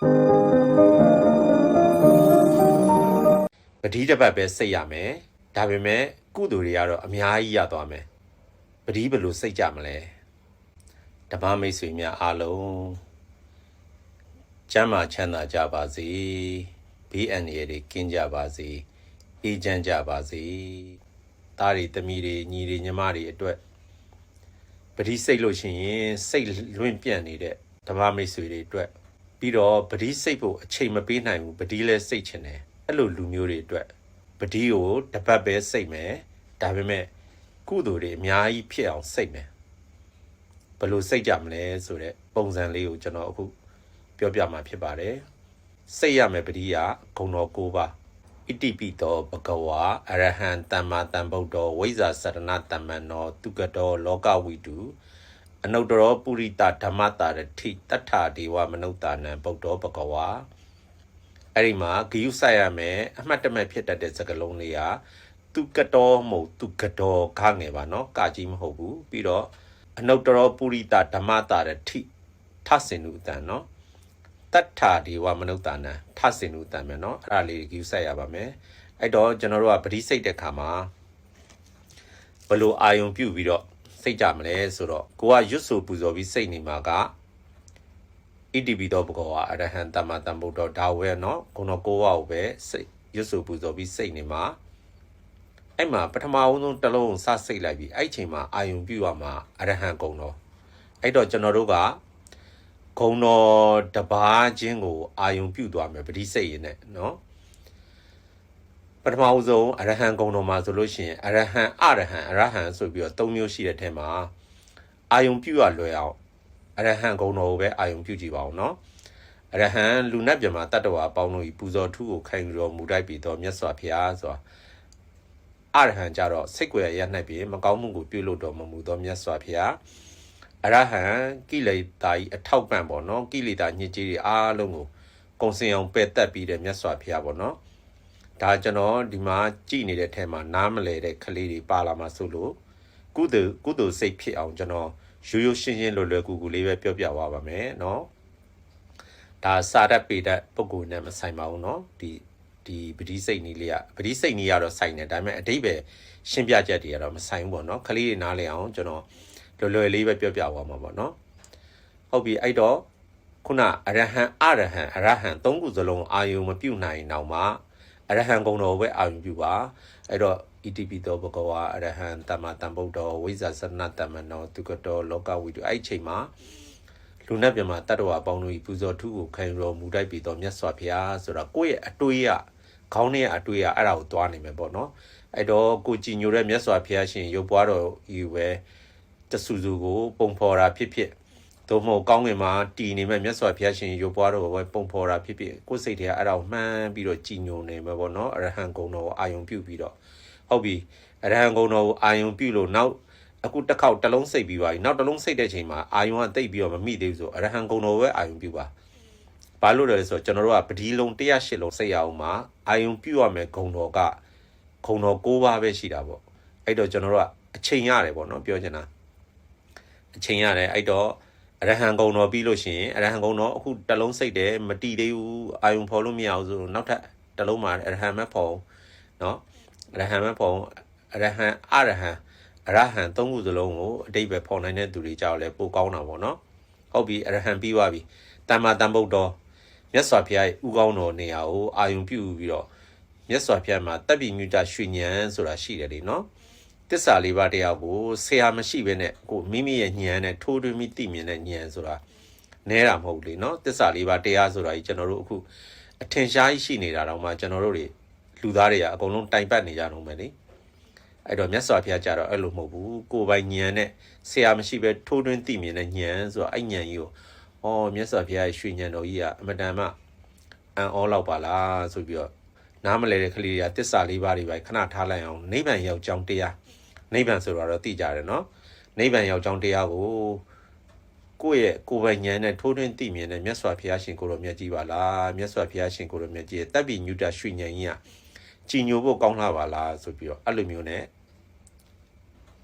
ပတိတစ်ပတ်ပဲစိတ်ရမယ်ဒါပေမဲ့ကုသိုလ်တွေကတော့အများကြီးရသွားမယ်ပတိဘယ်လိုစိတ်ကြမလဲဓမ္မမိတ်ဆွေများအားလုံးကျမ်းမာချမ်းသာကြပါစေဘေးအန္တရာယ်တွေကင်းကြပါစေအေးချမ်းကြပါစေသားတွေသမီးတွေညီတွေညီမတွေအတွက်ပတိစိတ်လို့ရှိရင်စိတ်လွင့်ပြန့်နေတဲ့ဓမ္မမိတ်ဆွေတွေအတွက် ပြီးတော့ပတိစိတ်ဖို့အချိန်မပေးနိုင်ဘူးပတိလဲစိတ်ချင်တယ်အဲ့လိုလူမျိုးတွေအတွက်ပတိကိုတပတ်ပဲစိတ်မယ်ဒါပေမဲ့ကုသိုလ်တွေအများကြီးဖြစ်အောင်စိတ်မယ်ဘယ်လိုစိတ်ကြမလဲဆိုတဲ့ပုံစံလေးကိုကျွန်တော်အခုပြောပြမှာဖြစ်ပါတယ်စိတ်ရမယ်ပတိကဂုံတော်၉ပါးဣတိပိတောဘဂဝါအရဟံတမ္မာတမ္ဗုဒ္ဓောဝိဇ္ဇာစရဏတမ္မနောတုကတောလောကဝိတု အနုတ္တရောပုရိတဓမ္မတာရတိတတ္ထာဒေဝမနုဿာနံဗုဒ္ဓောဘဂဝါအဲ့ဒီမှာဂယုဆိုင်ရမယ်အမှတ်တမဲ့ဖြစ်တတ်တဲ့စကားလုံးလေးကတုကတောမဟုတ်တုကတောခငယ်ပါနော်ကာကြီးမဟုတ်ဘူးပြီးတော့အနုတ္တရောပုရိတဓမ္မတာရတိထဆင်နုအတန်နော်တတ္ထာဒီဝမနုဿာနံထဆင်နုတံမယ်နော်အဲ့ဒါလေးကိုယူဆက်ရပါမယ်အဲ့တော့ကျွန်တော်တို့ကပရိစိတ်တဲ့ခါမှာဘယ်လိုအာယုံပြုတ်ပြီးတော့ စိတ်ကြမလဲဆိုတော့ကိုကရွတ်ဆိုပူဇော်ပြီးစိတ်နေမှာကဣတိပိသောဘဂဝါအရဟံတမ္မာတမ္ဗုဒ္ဓဒါဝဲနော်ခုနကိုဝကိုပဲစိတ်ရွတ်ဆိုပူဇော်ပြီးစိတ်နေမှာအဲ့မှာပထမအဆုံးတစ်လုံးစစိတ်လိုက်ပြီးအဲ့ချိန်မှာအာယုံပြုတ်ရမှာအရဟံကုံတော်အဲ့တော့ကျွန်တော်တို့ကဂုံတော်တပါးချင်းကိုအာယုံပြုတ်သွားမယ်ပဋိစိတ်ရင်နဲ့နော် ပထမဦးဆုံးအရဟံဂုံတော်မှာဆိုလို့ရှိရင်အရဟံအရဟံအရဟံဆိုပြီးတော့၃မျိုးရှိတဲ့ထဲမှာအာယုံပြုတ်ရလွယ်အောင်အရဟံဂုံတော်ကိုပဲအာယုံပြုတ်ကြည့်ပါဦးနော်အရဟံလူနတ်ပြမတတ္တဝါပေါင်းလို့ဤပူဇော်ထုကိုခိုင်တော်မူတိုက်ပြီးတော့မြတ်စွာဘုရားဆိုတာအရဟံကြတော့စိတ်ွယ်ရနှက်ပြီးမကောင်းမှုကိုပြုလုပ်တော်မမူသောမြတ်စွာဘုရားအရဟံကိလေသာကြီးအထောက်ပံ့ပေါ့နော်ကိလေသာညစ်ကြေးတွေအားလုံးကိုကုံစင်အောင်ပယ်တက်ပြီးတဲ့မြတ်စွာဘုရားပေါ့နော် ဒါကျွန်တော်ဒီမှာကြည်နေတဲ့ထဲမှာနားမလဲတဲ့ကလေးတွေပါလာမှာဆိုလို့ကုသိုလ်ကုသိုလ်စိတ်ဖြစ်အောင်ကျွန်တော်ရိုးရိုးရှင်းရှင်းလွယ်လွယ်ကူကူလေးပဲပြောပြသွားပါမယ်နော်ဒါစာတတ်ပေတတ်ပုံကိုယ်နဲ့မဆိုင်ပါဘူးနော်ဒီဒီပဋိစိတ်နီးလေးကပဋိစိတ်နီးရတော့ဆိုင်တယ်ဒါပေမဲ့အတိတ်ပဲရှင်းပြချက်တွေကတော့မဆိုင်ဘူးပေါ့နော်ကလေးတွေနားလည်အောင်ကျွန်တော်လွယ်လွယ်လေးပဲပြောပြသွားမှာပေါ့နော်ဟုတ်ပြီအဲ့တော့ခုနအရဟံအရဟံအရဟံသုံးခုစလုံးအာယုံမပြုတ်နိုင်တော့မှ အရဟံကုံတော်ပဲအာယုံပြုပါအဲ့တော့ဣတိပိတောဘဂဝါအရဟံတမ္မာတမ္ဗုဒ္ဓောဝိဇ္ဇာစနတမ္မနောတုကတောလောကဝိတုအဲ့ဒီချိန်မှာလူနဲ့ပြမတတ္တဝါပေါင်းတို့ဤပူဇော်ထုကိုခံရောမူတိုက်ပြီးတော့မြတ်စွာဘုရားဆိုတော့ကိုယ့်ရဲ့အတွေးရခေါင်းထဲအတွေးရအဲ့ဒါကိုသွားနေမယ်ပေါ့နော်အဲ့တော့ကိုကြည်ညိုတဲ့မြတ်စွာဘုရားရှင်ရုပ်ပွားတော်ဤပဲတဆူဆူကိုပုံဖော်တာဖြစ်ဖြစ် သို့မဟုတ်ကောင်းငင်မှာတည်နေမဲ့မြတ်စွာဘုရားရှင်ရုပ်ပွားတော်ကိုပဲပုံဖော်တာဖြစ်ဖြစ်ကိုယ်စိတ်တွေကအဲ့ဒါကိုမှန်းပြီးတော့ကြည်ညိုနေမှာပေါ့နော်အရဟံဂုံတော်ကိုအာယုံပြုပြီးတော့ဟုတ်ပြီအရဟံဂုံတော်ကိုအာယုံပြုလို့နောက်အခုတစ်ခေါက်တစ်လုံးစိတ်ပြီးပါပြီနောက်တစ်လုံးစိတ်တဲ့ချိန်မှာအာယုံကတိတ်ပြီးတော့မမိသေးဘူးဆိုအရဟံဂုံတော်ပဲအာယုံပြုပါဘာလို့လဲဆိုတော့ကျွန်တော်တို့ကပဒီလုံး108လုံးစိတ်ရအောင်မှာအာယုံပြုရမယ်ဂုံတော်ကဂုံတော်6ပါးပဲရှိတာပေါ့အဲ့တော့ကျွန်တော်တို့ကအချိန်ရတယ်ပေါ့နော်ပြောချင်တာအချိန်ရတယ်အဲ့တော့ အရဟံဂုံတော်ပြီးလို့ရှိရင်အရဟံဂုံတော်အခုတစ်လုံးစိတ်တယ်မတီးသေးဘူးအာယုံဖော်လို့မရအောင်ဆိုနောက်ထပ်တစ်လုံးမှာအရဟံမဖော်เนาะအရဟံမဖော်အရဟံအရဟံအရဟံသုံးခုစလုံးကိုအတိတ်ပဲဖော်နိုင်တဲ့သူတွေကြောက်လဲပိုကောင်းတာပေါ့เนาะဟုတ်ပြီအရဟံပြီးသွားပြီတမ္မာတမ္ဗုဒ္ဓောမြတ်စွာဘုရားရဲ့ဥကောင်းတော်နေရာကိုအာယုံပြုပြီးတော့မြတ်စွာဘုရားမှာတပ်ပိညုတရွှေဉဏ်ဆိုတာရှိတယ်လေเนาะ တစ္ဆာလေးပါးတရားကိုဆရာမရှိဘဲနဲ့ကိုမိမိရဲ့ဉာဏ်နဲ့ထိုးထွင်းပြီးသိမြင်တဲ့ဉာဏ်ဆိုတာနဲတာမဟုတ်လေနော်တစ္ဆာလေးပါးတရားဆိုတာကြီးကျွန်တော်တို့အခုအထင်ရှားရှိနေတာတော့မှကျွန်တော်တို့တွေလူသားတွေကအကုန်လုံးတိုင်ပတ်နေကြတော့မယ်လေအဲ့တော့မြတ်စွာဘုရားကြတော့အဲ့လိုမဟုတ်ဘူးကိုယ်ပိုင်ဉာဏ်နဲ့ဆရာမရှိဘဲထိုးထွင်းသိမြင်တဲ့ဉာဏ်ဆိုတာအဲ့ဉာဏ်ကြီးကိုဩမြတ်စွာဘုရားရဲ့ရွှေဉာဏ်တော်ကြီးကအမတန်မှအံ့ဩလောက်ပါလားဆိုပြီးတော့နားမလဲတဲ့ကလေးတွေကတစ္ဆာလေးပါးတွေပဲခဏထားလိုက်အောင်နိဗ္ဗာန်ရောက်ကြောင်းတရား နိဗ္ဗာန်ဆိုတာတော့သိကြတယ်နော်နိဗ္ဗာန်ရောက်ကြောင်းတရားကိုကိုယ့်ရဲ့ကိုယ်ပိုင်ဉာဏ်နဲ့ထိုးထွင်းသိမြင်တဲ့မြတ်စွာဘုရားရှင်ကိုတော်မြတ်ကြီးပါလားမြတ်စွာဘုရားရှင်ကိုတော်မြတ်ကြီးရဲ့တပ်ပိညုတရွှေဉာဏ်ကြီးကကြည်ညိုဖို့ကောင်းလာပါလားဆိုပြီးတော့အဲ့လိုမျိုးနဲ့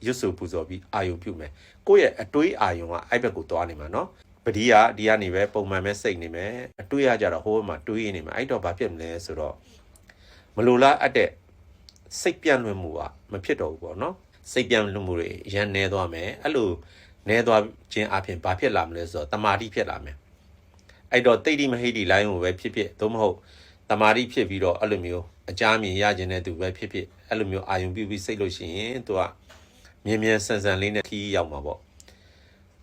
ရွတ်ဆိုပူဇော်ပြီးအာယုံပြုမယ်ကိုယ့်ရဲ့အတွေးအာယုံကအဲ့ဘက်ကိုသွားနေမှာနော်ပတိကဒီကနေပဲပုံမှန်ပဲစိတ်နေမယ်အတွေ့ရကြတော့ဟိုးမှာတွေးနေမယ်အဲ့တော့ဘာဖြစ်မလဲဆိုတော့မလိုလားအပ်တဲ့စိတ်ပြန့်လွင့်မှုကမဖြစ်တော့ဘူးပေါ့နော် စိတ်ပြန့်လွင့်မှုတွေရန်နေသွားမယ်အဲ့လိုနေသွားခြင်းအပြင်ဘာဖြစ်လာမလဲဆိုတော့တမာတိဖြစ်လာမယ်အဲ့တော့တိတ်တိမဟိတိလိုင်းကိုပဲဖြစ်ဖြစ်သို့မဟုတ်တမာတိဖြစ်ပြီးတော့အဲ့လိုမျိုးအကြမ်းမြင်ရခြင်းတဲ့သူပဲဖြစ်ဖြစ်အဲ့လိုမျိုးအာယုံပြုပြီးစိတ်လို့ရှိရင်သူကမြင်မြန်ဆန်ဆန်လေးနဲ့ခီးရောက်မှာပေါ့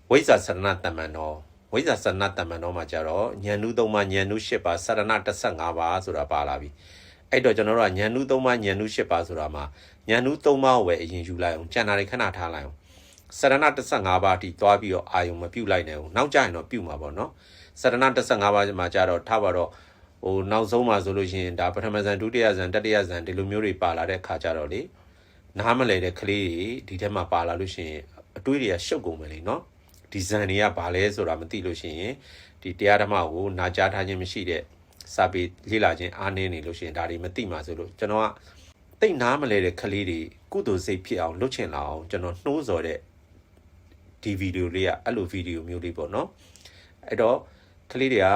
ဝိဇ္ဇာစရဏတမန်တော်ဝိဇ္ဇာစရဏတမန်တော်မှာကြတော့ဉာဏ်နုသုံးပါးဉာဏ်နု၈ပါးစရဏ15ပါးဆိုတာပါလာပြီအဲ့တော့ကျွန်တော်တို့ကဉာဏ်နုသုံးပါးဉာဏ်နု၈ပါးဆိုတာမှာ ဉာဏ်နုသုံးပါးကိုပဲအရင်ယူလိုက်အောင်ကျန်တာတွေခဏထားလိုက်အောင်စရဏ15ပါးအထိသွားပြီးတော့အာယုံမပြုတ်လိုက်နိုင်ဘူးနောက်ကျရင်တော့ပြုတ်မှာပေါ့နော်စရဏ15ပါးမှာကြတော့ထားပါတော့ဟိုနောက်ဆုံးမှာဆိုလို့ရှိရင်ဒါပထမဇန်ဒုတိယဇန်တတိယဇန်ဒီလိုမျိုးတွေပါလာတဲ့ခါကြတော့လေနားမလဲတဲ့ကလေးတွေဒီထဲမှာပါလာလို့ရှိရင်အတွေးတွေကရှုပ်ကုန်မယ်လေနော်ဒီဇန်တွေကဘာလဲဆိုတာမသိလို့ရှိရင်ဒီတရားဓမ္မကိုနာကြားထားခြင်းမရှိတဲ့စာပေလေ့လာခြင်းအားနည်းနေလို့ရှိရင်ဒါတွေမသိမှဆိုလို့ကျွန်တော်က တိတ်နားမလဲတဲ့ကလေးတွေကုသိုလ်စိတ်ဖြစ်အောင်လုပ်ချင်လာအောင်ကျွန်တော်နှိုးဆော်တဲ့ဒီဗီဒီယိုလေးကအဲ့လိုဗီဒီယိုမျိုးလေးပေါ့နော်အဲ့တော့ကလေးတွေက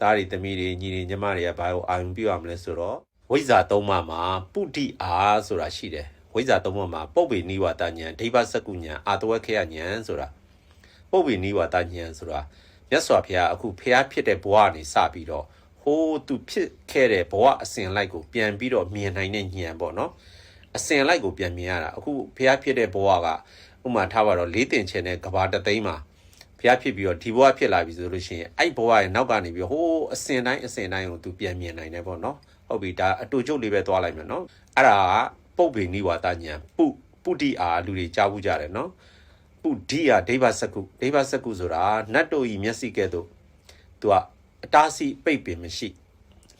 သားတွေသမီးတွေညီတွေညီမတွေကဘာကိုအာရုံပြုရမလဲဆိုတော့ဝိဇ္ဇာသုံးပါးမှာပုတိအာဆိုတာရှိတယ်ဝိဇ္ဇာသုံးပါးမှာပုပ္ပေနိဝါဒဉာဏ်ဒိဗ္ဗစကုဉာဏ်အာတဝခေယဉာဏ်ဆိုတာပုပ္ပေနိဝါဒဉာဏ်ဆိုတာမြတ်စွာဘုရားအခုဖះဖြစ်တဲ့ဘဝကနေစပြီးတော့ ဟိုးသူဖြစ်ခဲ့တဲ့ဘဝအစဉ်လိုက်ကိုပြန်ပြီးတော့မြင်နိုင်တဲ့ဉာဏ်ပေါ့နော်အစဉ်လိုက်ကိုပြန်မြင်ရတာအခုဖះဖြစ်တဲ့ဘဝကဥမာထားပါတော့လေးတင်ချင်တဲ့ကဘာတသိန်းမှာဖះဖြစ်ပြီးတော့ဒီဘဝဖြစ်လာပြီဆိုလို့ရှိရင်အဲ့ဘဝရဲ့နောက်ကနေပြီးဟိုးအစဉ်တိုင်းအစဉ်တိုင်းကိုသူပြန်မြင်နိုင်တယ်ပေါ့နော်ဟုတ်ပြီဒါအတူကျုပ်လေးပဲသွားလိုက်မယ်နော်အဲ့ဒါကပုပ်ပေနိဝါဒဉာဏ်ပုပုတိအာလူတွေကြားဘူးကြတယ်နော်ပုဒိယဒိဗ္ဗစကုဒိဗ္ဗစကုဆိုတာနတ်တို့ဤမျက်စိကဲ့သို့သူက အတားစီပိတ်ပင်မရှိ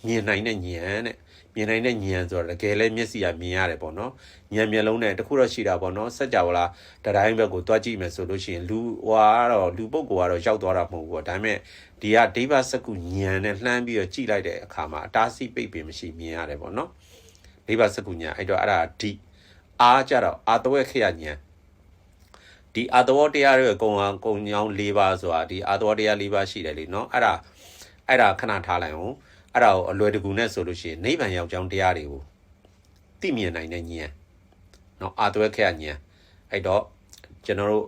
မြင်နိုင်တဲ့ဉာဏ်တဲ့မြင်နိုင်တဲ့ဉာဏ်ဆိုတာတကယ်လဲမျက်စိကမြင်ရတယ်ပေါ့နော်ဉာဏ်မျက်လုံးနဲ့တခုတော့ရှိတာပေါ့နော်စัจ java လားတတိုင်းဘက်ကိုတွားကြည့်မယ်ဆိုလို့ရှိရင်လူဟွာကတော့လူပုဂ္ဂိုလ်ကတော့ရောက်သွားတာမဟုတ်ဘူးပေါ့ဒါပေမဲ့ဒီကဒိဗ္ဗစကုဉာဏ်နဲ့လှမ်းပြီးတော့ကြည့်လိုက်တဲ့အခါမှာအတားစီပိတ်ပင်မရှိမြင်ရတယ်ပေါ့နော်ဒိဗ္ဗစကုဉာဏ်အဲ့တော့အဲ့ဒါဒီအားကြတော့အာတဝက်ခေယဉာဏ်ဒီအာတဝတရားရဲ့ကုံအောင်ကုံညောင်း၄ပါးဆိုတာဒီအာတဝတရား၄ပါးရှိတယ်လေနော်အဲ့ဒါ အဲ့ဒါခဏထားလိုက်အောင်အဲ့ဒါကိုအလွယ်တကူနဲ့ဆိုလို့ရှိရင်နိဗ္ဗာန်ရောက်ကြောင်းတရားတွေကိုသိမြင်နိုင်တဲ့ဉာဏ်နော်အာတဝက်ခေယဉာဏ်အဲ့တော့ကျွန်တော်တို့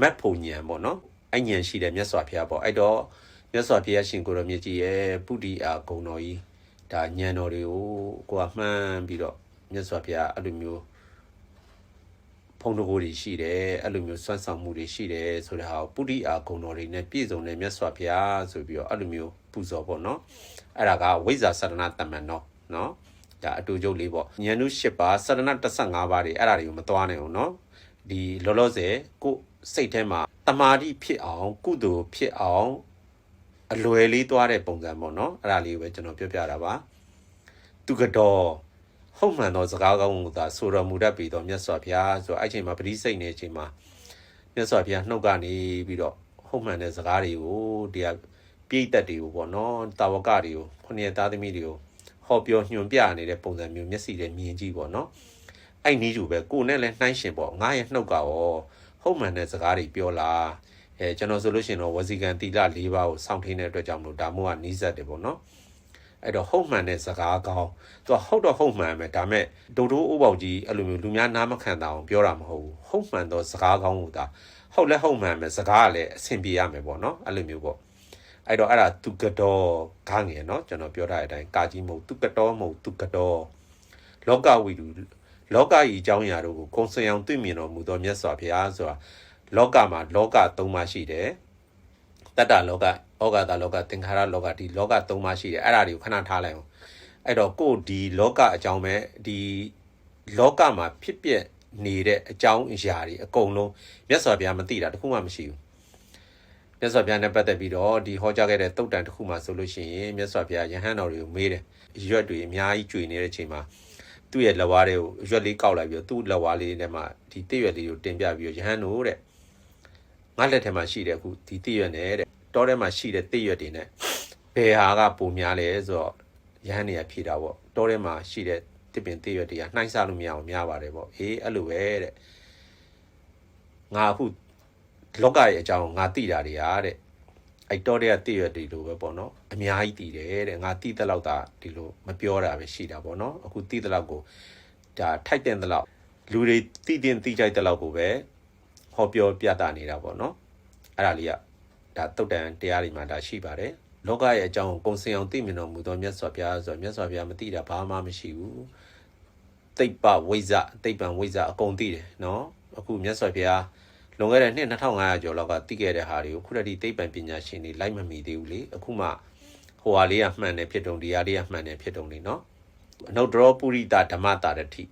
မက်ဖို့ဉာဏ်ပေါ့နော်အဲ့ဉာဏ်ရှိတဲ့မြတ်စွာဘုရားပေါ့အဲ့တော့မြတ်စွာဘုရားရှင်ကိုရောမြတ်ကြီးရဲ့ပုတိအာဂုံတော်ကြီးဒါဉာဏ်တော်တွေကိုကိုကမှန်းပြီးတော့မြတ်စွာဘုရားအဲ့လိုမျိုးဖုံတကိုးတွေရှိတယ်အဲ့လိုမျိုးစွမ်းဆောင်မှုတွေရှိတယ်ဆိုတဲ့ဟာကိုပုရိအာဂုံတော်တွေနဲ့ပြည့်စုံတဲ့မြတ်စွာဘုရားဆိုပြီးတော့အဲ့လိုမျိုး ပူဇော်ပေါ့နော်အဲ့ဒါကဝိဇ္ဇာစရဏတမန်တော်နော်ဒါအတူကျုပ်လေးပေါ့ဉာဏ်နု၈ပါးစရဏ15ပါးတွေအဲ့ဒါတွေကိုမသွားနိုင်အောင်နော်ဒီလောလောဆယ်ကိုစိတ်ထဲမှာတမာတိဖြစ်အောင်ကုသိုလ်ဖြစ်အောင်အလွယ်လေးသွားတဲ့ပုံစံပေါ့နော်အဲ့ဒါလေးကိုပဲကျွန်တော်ပြောပြတာပါသူကတော်ဟုတ်မှန်သောစကားကောင်းကိုသာဆိုတော်မူတတ်ပြီးတော့မြတ်စွာဘုရားဆိုအဲ့ချိန်မှာပရိစိတ်နေချိန်မှာမြတ်စွာဘုရားနှုတ်ကနေပြီးတော့ဟုတ်မှန်တဲ့စကားတွေကိုတရား ပြိတ္တတွေကိုပေါ့နော်တာဝကတွေကိုခொနည်းသားသမီးတွေကိုဟောပြောညွှန်ပြနေတဲ့ပုံစံမျိုးမျက်စိနဲ့မြင်ကြည့်ပေါ့နော်အဲ့နီးတူပဲကိုနဲ့လည်းနှိုင်းရှင်ပေါ့ငါရဲ့နှုတ်ကရောဟုတ်မှန်တဲ့စကားတွေပြောလားအဲကျွန်တော်ဆိုလို့ရှိရင်တော့ဝစီကံတိလ၄ပါးကိုစောင့်ထိန်တဲ့အတွက်ကြောင့်မလို့ဒါမှမဟုတ်ကနီးစပ်တယ်ပေါ့နော်အဲ့တော့ဟုတ်မှန်တဲ့စကားကောင်းသူကဟုတ်တော့ဟုတ်မှန်ပဲဒါမဲ့ဒိုဒိုးအိုးပေါက်ကြီးအဲ့လိုမျိုးလူများနားမခံတာအောင်ပြောတာမဟုတ်ဘူးဟုတ်မှန်တော့စကားကောင်းကိုဒါဟုတ်လဲဟုတ်မှန်ပဲစကားကလည်းအဆင်ပြေရမယ်ပေါ့နော်အဲ့လိုမျိုးပေါ့ အဲ့တော့အဲ့ဒါသူကတော်ဂငယ်နော်ကျွန်တော်ပြောထားတဲ့အတိုင်းကာကြီးမဟုတ်သူကတော်မဟုတ်သူကတော်လောကဝိတုလောကကြီးအကြောင်းအရာတို့ကိုကုံစံအောင်သိမြင်တော်မူသောမြတ်စွာဘုရားဆိုတာလောကမှာလောက၃ပါးရှိတယ်တတ္တလောကဩဃာတလောကသင်္ခါရလောကဒီလောက၃ပါးရှိတယ်အဲ့ဒါတွေကိုခဏထားလိုက်အောင်အဲ့တော့ကိုဒီလောကအကြောင်းပဲဒီလောကမှာဖြစ်ပျက်နေတဲ့အကြောင်းအရာတွေအကုန်လုံးမြတ်စွာဘုရားမသိတာတခုမှမရှိဘူး မြတ်စွာဘုရားနဲ့ပတ်သက်ပြီးတော့ဒီဟောကြားခဲ့တဲ့တုတ်တန်တစ်ခုမှဆိုလို့ရှိရင်မြတ်စွာဘုရားယဟန်တော်တွေကိုမေးတယ်ရွက်တွေအများကြီးကျွေနေတဲ့အချိန်မှာသူ့ရဲ့လက်ဝါးတွေကိုရွက်လေးကောက်လိုက်ပြီးတော့သူ့လက်ဝါးလေးထဲမှာဒီတိရွက်လေးကိုတင်ပြပြီးတော့ယဟန်တို့တဲ့ငါလက်ထဲမှာရှိတဲ့အခုဒီတိရွက်နဲ့တဲ့တောထဲမှာရှိတဲ့တိရွက်တွေနဲ့ဘယ်ဟာကပုံများလဲဆိုတော့ရဟန်းနေရဖြေတာပေါ့တောထဲမှာရှိတဲ့တစ်ပင်တိရွက်တွေကနှိုင်းစားလို့မရအောင်များပါတယ်ပေါ့အေးအဲ့လိုပဲတဲ့ငါအခု လောကရဲ့အကြောင်းငါသိတာတွေဟာတဲ့အဲ့တော့တဲ့တည့်ရဒီလိုပဲပေါ့နော်အများကြီးတည်တယ်တဲ့ငါတည်တဲ့လောက်သာဒီလိုမပြောတာပဲရှိတာပေါ့နော်အခုတည်တဲ့လောက်ကိုဒါထိုက်တဲ့လောက်လူတွေတည်တင်တည်ကြိုက်တဲ့လောက်ကိုပဲဟောပြောပြတာနေတာပေါ့နော်အဲ့ဒါလေးကဒါတုတ်တန်တရားတွေမှာဒါရှိပါတယ်လောကရဲ့အကြောင်းကိုကုံစင်အောင်သိမြင်တော်မူသောမြတ်စွာဘုရားဆိုတော့မြတ်စွာဘုရားမသိတာဘာမှမရှိဘူးတိတ်ပဝိဇ္ဇတိတ်ပံဝိဇ္ဇအကုန်သိတယ်နော်အခုမြတ်စွာဘုရား လွန်ခဲ့တဲ့နှစ်2500ကျော်လောက်ကသိခဲ့တဲ့ဟာတွေကိုခုတည်းတိတ်ပံပညာရှင်တွေလိုက်မမီသေးဘူးလေအခုမှဟိုဟာလေးကမှန်တယ်ဖြစ်တုံဒီဟာလေးကမှန်တယ်ဖြစ်တုံလေနော်အနုတ္တရောပုရိသဓမ္မတာရတိ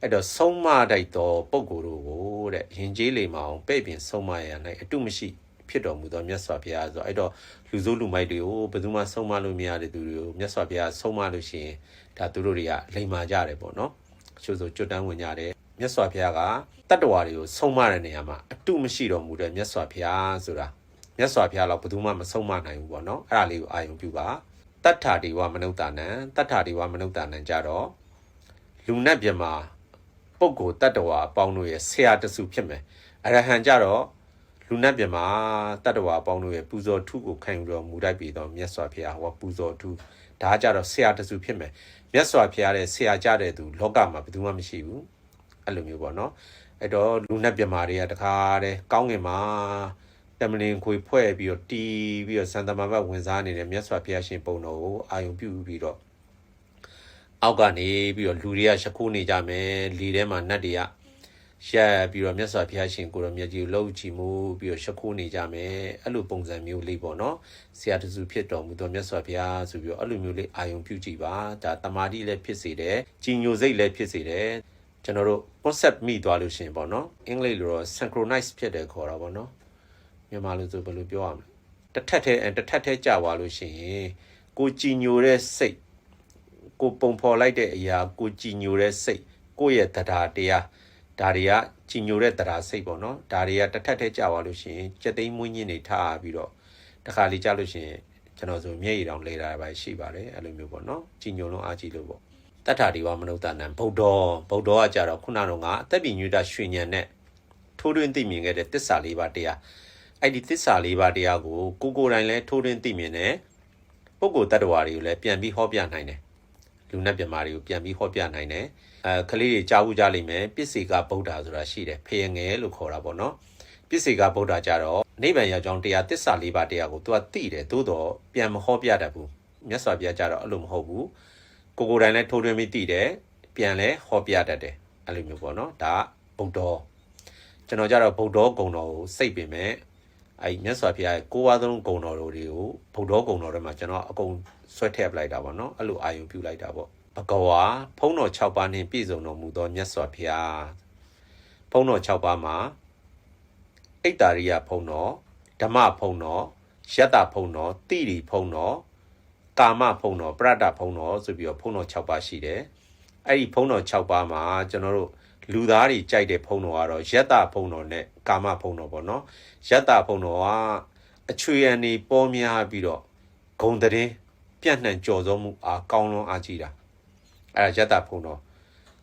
အဲ့တော့ဆုံးမတိုက်သောပုဂ္ဂိုလ်တို့ကိုတဲ့ယဉ်ကျေးလိမ္မာအောင်ပဲ့ပြင်ဆုံးမရနိုင်အတုမရှိဖြစ်တော်မူသောမြတ်စွာဘုရားဆိုတော့အဲ့တော့လူစိုးလူမိုက်တွေကိုဘယ်သူမှဆုံးမလို့မရတဲ့သူတွေကိုမြတ်စွာဘုရားဆုံးမလို့ရှိရင်ဒါသူတို့တွေကလိမ္မာကြတယ်ပေါ့နော်ချို့ဆိုကျွတ်တန်းဝင်ကြတယ် မြတ်စွာဘုရားကတတ္တဝါတွေကိုဆုံးမတဲ့နေရာမှာအတုမရှိတော်မူတဲ့မြတ်စွာဘုရားဆိုတာမြတ်စွာဘုရားတော့ဘယ်သူမှမဆုံးမနိုင်ဘူးပေါ့နော်အဲ့ဒါလေးကိုအာရုံပြုပါတတ္ထာဒီဝမနုဿာနံတတ္ထာဒီဝမနုဿာနံကြတော့လူနဲ့ပြမှာပုဂ္ဂိုလ်တတ္တဝါအပေါင်းတို့ရဲ့ဆရာတစုဖြစ်မယ်အရဟံကြတော့လူနဲ့ပြမှာတတ္တဝါအပေါင်းတို့ရဲ့ပူဇော်ထုကိုခံယူတော်မူတတ်ပြီးတော့မြတ်စွာဘုရားဟောပူဇော်ထုဒါကြတော့ဆရာတစုဖြစ်မယ်မြတ်စွာဘုရားရဲ့ဆရာကြတဲ့သူလောကမှာဘယ်သူမှမရှိဘူး အဲ့လိုမျိုးပေါ့နော်အဲ့တော့လူနဲ့ပြမာတွေကတခါတည်းကောင်းငင်မှာတမလင်ခွေဖွဲ့ပြီးတော့တီးပြီးတော့စံတမဘတ်ဝင်စားနေတဲ့မြတ်စွာဘုရားရှင်ပုံတော်ကိုအာယုံပြုပြီးတော့အောက်ကနေပြီးတော့လူတွေကရှခုနေကြမယ်လီထဲမှာနတ်တွေကရက်ပြီးတော့မြတ်စွာဘုရားရှင်ကိုရောမြတ်ကြီးကိုလှုပ်ချီမှုပြီးတော့ရှခုနေကြမယ်အဲ့လိုပုံစံမျိုးလေးပေါ့နော်ဆရာတစုဖြစ်တော်မူသောမြတ်စွာဘုရားဆိုပြီးတော့အဲ့လိုမျိုးလေးအာယုံပြုကြည့်ပါဒါတမာတိလည်းဖြစ်စေတယ်ကြီးညိုစိတ်လည်းဖြစ်စေတယ် ကျွန်တော်တို့ concept မိသွားလို့ရှိရင်ပေါ့နော်အင်္ဂလိပ်လိုတော့ synchronize ဖြစ်တယ်ခေါ်တာပေါ့နော်မြန်မာလိုဆိုဘယ်လိုပြောရမလဲတစ်ထက်ထဲတစ်ထက်ထဲကြာသွားလို့ရှိရင်ကိုကြည်ညိုတဲ့စိတ်ကိုပုံဖော်လိုက်တဲ့အရာကိုကြည်ညိုတဲ့စိတ်ကိုယ့်ရဲ့တရားတရားဒါတွေကကြည်ညိုတဲ့တရားစိတ်ပေါ့နော်ဒါတွေကတစ်ထက်ထဲကြာသွားလို့ရှိရင်ကြက်သိမ်းမွေးညင်းနေထားပြီးတော့တခါလေကြာလို့ရှိရင်ကျွန်တော်ဆိုမျက်ရည်တောင်လဲတာပဲရှိပါတယ်အဲ့လိုမျိုးပေါ့နော်ကြည်ညိုလုံးအားကြီးလို့ပေါ့ တတ္ထာဒီဝမနုဿနံဗုဒ္ဓဗုဒ္ဓကကြတော့ခုနကအသက်ပြညွတ်တာရွှေညံနဲ့ထိုးတွင်းသိမြင်ခဲ့တဲ့တစ္ဆာလေးပါးတရားအဲ့ဒီသစ္စာလေးပါးတရားကိုကိုကိုယ်တိုင်လည်းထိုးတွင်းသိမြင်တယ်ပုဂ္ဂိုလ်တ attva တွေကိုလည်းပြန်ပြီးဟောပြနိုင်တယ်လူနဲ့ပြမာတွေကိုပြန်ပြီးဟောပြနိုင်တယ်အဲကလေးတွေကြားဘူးကြလိမ့်မယ်ပစ္စေကဗုဒ္ဓဆိုတာရှိတယ်ဖေယငယ်လို့ခေါ်တာပေါ့နော်ပစ္စေကဗုဒ္ဓကြတော့နိဗ္ဗာန်ရောက်ကြောင်းတရားသစ္စာလေးပါးတရားကို तू ကသိတယ်သို့တော့ပြန်မဟောပြတတ်ဘူးမြတ်စွာဘုရားကြတော့အဲ့လိုမဟုတ်ဘူး ကိုကိုယ်တိုင်လည်းထိုးထွင်းပြီးသိတယ်ပြန်လဲဟောပြတတ်တယ်အဲ့လိုမျိုးပေါ့နော်ဒါဗုဒ္ဓကျွန်တော်ကြတော့ဗုဒ္ဓဂုံတော်ကိုစိတ်ပင်မဲ့အဲ့မြတ်စွာဘုရားရဲ့ကိုးဝါးသုံးဂုံတော်တွေကိုဗုဒ္ဓဂုံတော်ထဲမှာကျွန်တော်အကုန်ဆွဲထည့်ပလိုက်တာပေါ့နော်အဲ့လိုအာယုံပြုလိုက်တာပေါ့ဘဂဝါဖုံးတော်6ပါးနှင့်ပြည့်စုံတော်မူသောမြတ်စွာဘုရားဖုံးတော်6ပါးမှာအိတ်တာရိယဖုံးတော်ဓမ္မဖုံးတော်ယတ္တဖုံးတော်တိရိဖုံးတော် ကာမဖုံးတော်ပရတ္တဖုံးတော်ဆိုပြီးတော့ဖုံးတော်6ပါးရှိတယ်အဲ့ဒီဖုံးတော်6ပါးမှာကျွန်တော်တို့လူသားတွေကြိုက်တဲ့ဖုံးတော်ကတော့ယတ္တဖုံးတော်နဲ့ကာမဖုံးတော်ပေါ့နော်ယတ္တဖုံးတော်ကအချွေရန်နေပေါ်များပြီးတော့ဂုံတဲ့ပြန့်နှံ့ကြော်စုံမှုအားကောင်းလွန်အားကြီးတာအဲ့ဒါယတ္တဖုံးတော်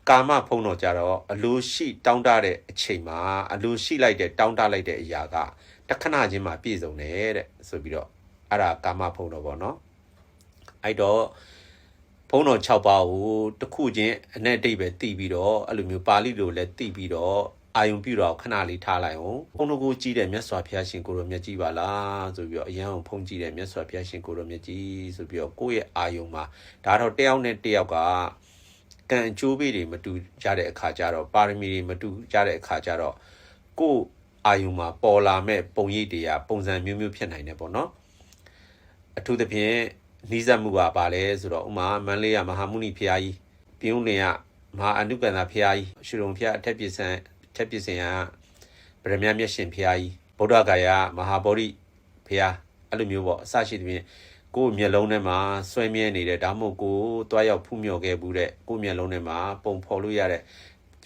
ကာမဖုံးတော်ကြတော့အလိုရှိတောင်းတတဲ့အချိန်မှာအလိုရှိလိုက်တဲ့တောင်းတလိုက်တဲ့အရာကတခဏချင်းမှာပြည့်စုံတယ်တဲ့ဆိုပြီးတော့အဲ့ဒါကာမဖုံးတော်ပေါ့နော် အဲ့တော့ဘုံတော်6ပါးကိုတစ်ခုချင်းအနဲ့တိတ်ပဲတည်ပြီးတော့အဲ့လိုမျိုးပါဠိလိုလည်းတည်ပြီးတော့အာယုံပြုတော့ခဏလေးထားလိုက်အောင်ဘုံတော်ကိုကြည့်တဲ့မြတ်စွာဘုရားရှင်ကိုရောမြတ်ကြီးပါလားဆိုပြီးတော့အရန်အောင်ဖုံးကြည့်တဲ့မြတ်စွာဘုရားရှင်ကိုရောမြတ်ကြီးဆိုပြီးတော့ကိုယ့်ရဲ့အာယုံမှာဒါတော့တယောက်နဲ့တယောက်ကကံအကျိုးပေးတွေမတူကြတဲ့အခါကျတော့ပါရမီတွေမတူကြတဲ့အခါကျတော့ကိုယ့်အာယုံမှာပေါ်လာမဲ့ပုံရိပ်တွေကပုံစံမျိုးမျိုးဖြစ်နိုင်တယ်ပေါ့နော်အထူးသဖြင့် နီးစပ်မှုကပါလဲဆိုတော့ဥမာမန္တလေးကမဟာမုနိဖရာကြီးပြုံးလင်ကမဟာအနုကန္တဖရာကြီးရှုံဖရာအထက်ပြည့်စံအထက်ပြည့်စံကဗရမမြတ်ရှင်ဖရာကြီးဗုဒ္ဓဂါယမဟာဗောဓိဖရာအဲ့လိုမျိုးပေါ့အစရှိသဖြင့်ကိုယ်မျက်လုံးထဲမှာဆွဲမြဲနေတဲ့ဒါမှမဟုတ်ကိုတွားရောက်ဖူးမြော်ခဲ့ဘူးတဲ့ကိုယ်မျက်လုံးထဲမှာပုံဖော်လို့ရတဲ့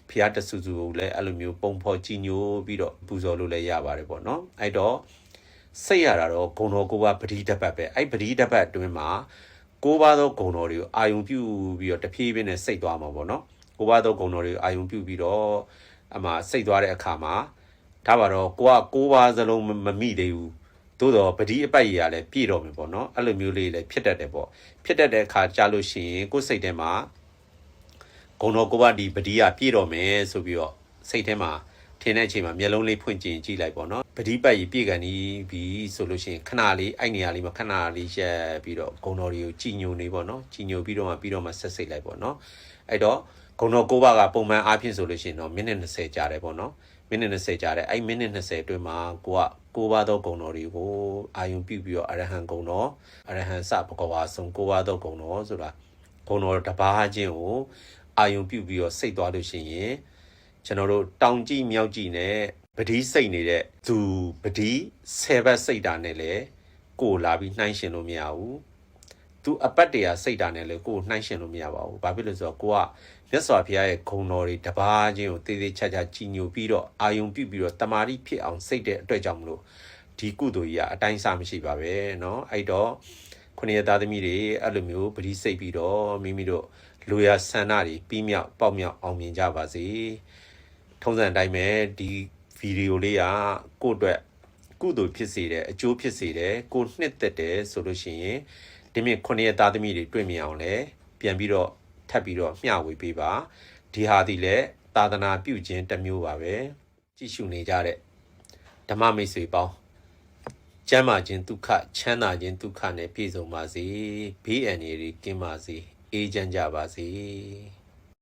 ဖျားတဆူဆူကိုလည်းအဲ့လိုမျိုးပုံဖော်ကြည်ညိုပြီးတော့ပူဇော်လို့လည်းရပါတယ်ပေါ့နော်အဲ့တော့ စိတ်ရတာတော့ဂုံတော်ကိုပါပတိတပတ်ပဲအဲ့ပတိတပတ်အတွင်းမှာကိုးပါးသောဂုံတော်တွေကိုအာယုံပြုပြီးတော့တဖြည်းဖြည်းနဲ့စိတ်သွားမှာပေါ့နော်ကိုးပါးသောဂုံတော်တွေကိုအာယုံပြုပြီးတော့အမှစိတ်သွားတဲ့အခါမှာဒါပါတော့ကိုကကိုးပါးစလုံးမမိသေးဘူးသို့တော့ပတိအပိုက်ကြီးကလည်းပြည့်တော့မယ်ပေါ့နော်အဲ့လိုမျိုးလေးလည်းဖြစ်တတ်တယ်ပေါ့ဖြစ်တတ်တဲ့အခါကြာလို့ရှိရင်ကိုယ်စိတ်ထဲမှာဂုံတော်ကိုပါဒီပတိကပြည့်တော့မယ်ဆိုပြီးတော့စိတ်ထဲမှာထင်တဲ့အချိန်မှာမျက်လုံးလေးဖွင့်ကြည့်ကြည့်လိုက်ပေါ့နော် ပတိပတ်ကြီးပြည့်ကန်ဒီပြီဆိုလို့ရှိရင်ခဏလေးအဲ့နေရာလေးမှာခဏလေးရက်ပြီးတော့ဂုံတော်တွေကိုကြည်ညိုနေပေါ့နော်ကြည်ညိုပြီးတော့မှပြီးတော့မှဆက်စိတ်လိုက်ပေါ့နော်အဲ့တော့ဂုံတော်ကိုပါကပုံမှန်အားဖြင့်ဆိုလို့ရှိရင်တော့မိနစ်20ကြာတယ်ပေါ့နော်မိနစ်20ကြာတဲ့အဲ့မိနစ်20အတွင်းမှာကိုကကိုးပါးသောဂုဏ်တော်တွေကိုအာယုံပြုပြီးတော့အရဟံဂုဏ်တော်အရဟံစဘဂဝါဆုံးကိုးပါးသောဂုဏ်တော်ဆိုတာဂုဏ်တော်တစ်ပါးချင်းကိုအာယုံပြုပြီးတော့စိတ်သွားလို့ရှိရင်ကျွန်တော်တို့တောင်ကြည့်မြောက်ကြည့်နဲ့ ပတိစိတ်နေတဲ့သူပတိ10ဘက်စိတ်တာနဲ့လေကိုလာပြီးနှိုင်းရှင်လို့မရဘူးသူအပတ်တရာစိတ်တာနဲ့လေကိုနှိုင်းရှင်လို့မရပါဘူးဘာဖြစ်လို့လဲဆိုတော့ကိုကမြတ်စွာဘုရားရဲ့ဂုဏ်တော်တွေတပါးချင်းကိုတေးသေးချာချာကြည်ညိုပြီးတော့အာယုံပြုပြီးတော့တမာတိဖြစ်အောင်စိတ်တဲ့အတွက်ကြောင့်မလို့ဒီကုသိုလ်ကြီးကအတိုင်းစားမရှိပါပဲเนาะအဲ့တော့ခုနှစ်ရသားသမီးတွေအဲ့လိုမျိုးပတိစိတ်ပြီးတော့မိမိတို့လူရဆန္ဒတွေပြီးမြောက်ပေါက်မြောက်အောင်မြင်ကြပါစေထုံးစံအတိုင်းပဲဒီ ဗီဒီယိုလေးကကိုယ့်အတွက်ကုသိုလ်ဖြစ်စေတယ်အကျိုးဖြစ်စေတယ်ကိုယ်နှစ်သက်တယ်ဆိုလို့ရှိရင်ဒီမြင့်ခုနှစ်ရသားသမီးတွေတွေ့မြင်အောင်လဲပြန်ပြီးတော့ထပ်ပြီးတော့မျှဝေပေးပါဒီဟာဒီလဲသာသနာပြုခြင်းတစ်မျိုးပါပဲကြည့်ရှုနေကြတဲ့ဓမ္မမိတ်ဆွေပေါင်းကျမ်းမာခြင်းဒုက္ခချမ်းသာခြင်းဒုက္ခနဲ့ပြည့်စုံပါစေဘေးအန္တရာယ်တွေကင်းပါစေအေးချမ်းကြပါစေ